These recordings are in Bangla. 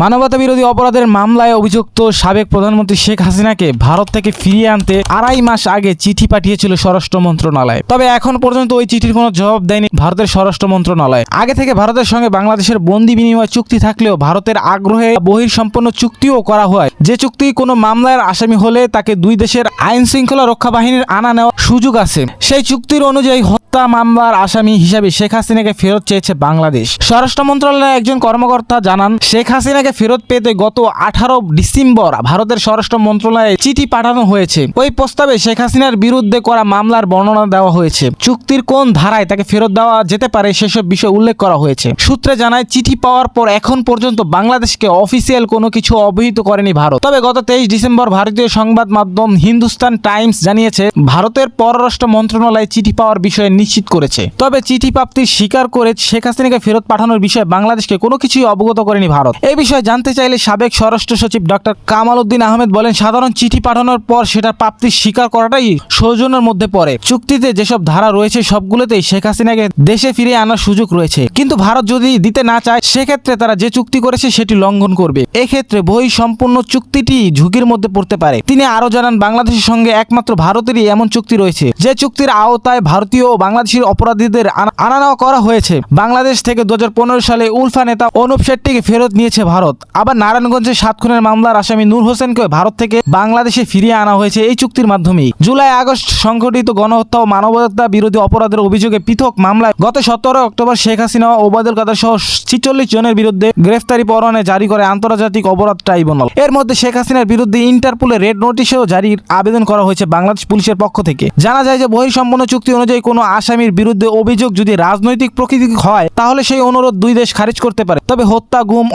মানবতা বিরোধী অপরাধের মামলায় অভিযুক্ত সাবেক প্রধানমন্ত্রী শেখ হাসিনাকে ভারত থেকে ফিরিয়ে আনতে আড়াই মাস আগে চিঠি পাঠিয়েছিল স্বরাষ্ট্র মন্ত্রণালয়। তবে এখন পর্যন্ত ওই চিঠির কোনো জবাব দেয়নি ভারতের স্বরাষ্ট্র মন্ত্রণালয়। আগে থেকে ভারতের সঙ্গে বাংলাদেশের বন্দি বিনিময় চুক্তি থাকলেও ভারতের আগ্রহে বহির্সম্পন্ন চুক্তিও করা হয়। যে চুক্তি কোনো মামলার আসামি হলে তাকে দুই দেশের আইন শৃঙ্খলা রক্ষা বাহিনীর আনা নেওয়ার সুযোগ আছে। সেই চুক্তির অনুযায়ী হত্যা মামলার আসামি হিসাবে শেখ হাসিনাকে ফেরত চেয়েছে বাংলাদেশ। স্বরাষ্ট্র মন্ত্রণালয়ের একজন কর্মকর্তা জানান, শেখ হাসিনাকে ফেরত পেতে গত আঠারো ডিসেম্বর ভারতের স্বরাষ্ট্র মন্ত্রণালয়ে চিঠি পাঠানো হয়েছে। ওই প্রস্তাবে শেখ হাসিনার বিরুদ্ধে করা মামলার বর্ণনা দেওয়া হয়েছে। চুক্তির কোন ধারায় তাকে ফেরত দেওয়া যেতে পারে সেসব বিষয় উল্লেখ করা হয়েছে। সূত্রে জানায়, চিঠি পাওয়ার পর এখন পর্যন্ত বাংলাদেশকে অফিসিয়াল কোনো কিছু অবহিত করেনি ভারত। তবে গত তেইশ ডিসেম্বর ভারতীয় সংবাদ মাধ্যম হিন্দুস্তান টাইমস জানিয়েছে, ভারতের পররাষ্ট্র মন্ত্রণালয় চিঠি পাওয়ার বিষয়ে নিশ্চিত করেছে। তবে চিঠি প্রাপ্তির স্বীকার করে শেখ হাসিনাকে ফেরত পাঠানোর বিষয়ে বাংলাদেশকে কোনো কিছুই অবগত করেনি ভারত। এই বিষয়ে জানতে চাইলে সাবেক স্বরাষ্ট্র সচিব ডক্টর কামাল উদ্দিন আহমেদ বলেন, সাধারণ চিঠি পাঠানোর পর সেটা প্রাপ্তির স্বীকার করাটাই সৌজন্যের মধ্যে পড়ে। চুক্তিতে যেসব ধারা রয়েছে, সবগুলোতেই শেখ হাসিনাকে দেশে ফিরে আনার সুযোগ রয়েছে। কিন্তু ভারত যদি দিতে না চায়, সেক্ষেত্রে তারা যে চুক্তি করেছে, সেটি লঙ্ঘন করবে। এক্ষেত্রে বই সম্পূর্ণ চুক্তিটি ঝুঁকির মধ্যে পড়তে পারে। তিনি আরও জানান, বাংলাদেশের সঙ্গে একমাত্র ভারতেরই এমন চুক্তি রয়েছে। যে চুক্তির আওতায় ভারতীয় ও বাংলাদেশের অপরাধীদের আনা- আনা নেওয়া করা হয়েছে। বাংলাদেশ থেকে দু হাজার পনেরো সালে উলফা নেতা অনুপ শেট্টিকে ফেরত নিয়েছে ভারত। আবার নারায়ণগঞ্জে সাত খুনের মামলার আসামি নূর হোসেনকে ভারত থেকে বাংলাদেশে ফিরিয়ে আনা হয়েছে এই চুক্তির মাধ্যমেই। জুলাই আগস্ট সংঘটিত গণহত্যা ও মানবতা বিরোধী অপরাধের অভিযোগে পৃথক মামলায় গত সতেরো অক্টোবর শেখ হাসিনা ওবায়দুল কাদের সহ ছিচল্লিশ জনের বিরুদ্ধে গ্রেফতারি পরোয়ানা জারি করে আন্তর্জাতিক অপরাধ ট্রাইব্যুনাল। এর মধ্যে শেখ হাসিনার বিরুদ্ধে ইন্টারপোলে রেড নোটিশও জারির আবেদন করা হয়েছে বাংলাদেশ পুলিশের পক্ষ থেকে। জানা যায় যে বহিঃসম্পন্ন চুক্তি অনুযায়ী কোনো আসামির বিরুদ্ধে অভিযোগ যদি রাজনৈতিক প্রকৃতি হয়, তাহলে সেই অনুরোধ দুই দেশ খারিজ করতে পারে। তবে হত্যা, গুম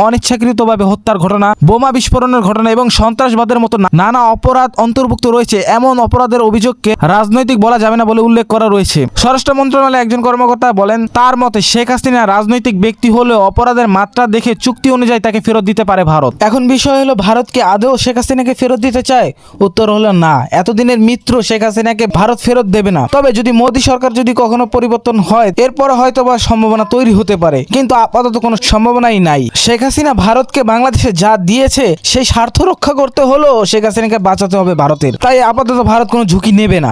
অনিচ্ছাকৃতভাবে হত্যার ঘটনা, বোমা বিস্ফোরণের ঘটনা এবং সন্ত্রাসবাদের মতো নানা অপরাধ অন্তর্ভুক্ত রয়েছে। এমন অপরাধের অভিযোগকে রাজনৈতিক বলা যাবে না বলে উল্লেখ করা রয়েছে। স্বরাষ্ট্র মন্ত্রণালয়ের একজন কর্মকর্তা বলেন, তার মতে শেখ হাসিনা রাজনৈতিক ব্যক্তি হলেও অপরাধের মাত্রা দেখে চুক্তি অনুযায়ী তাকে ফেরত দিতে পারে ভারত। এখন বিষয় হলো ভারতকে আদৌ শেখ হাসিনাকে ফেরত দিতে চায়? উত্তর হলো, না। এতদিনের মিত্র শেখ হাসিনাকে ভারত ফেরত দেবে না। তবে যদি মোদী সরকার যদি কখনো পরিবর্তন হয়, এরপর হয়তো বা সম্ভাবনা তৈরি হতে পারে। কিন্তু আপাতত কোনো সম্ভাবনাই নাই। শেখ হাসিনা ভারতকে বাংলাদেশে যা দিয়েছে, সেই স্বার্থ রক্ষা করতে হলেও শেখ হাসিনাকে বাঁচাতে হবে ভারতের। তাই আপাতত ভারত কোনো ঝুঁকি নেবে না।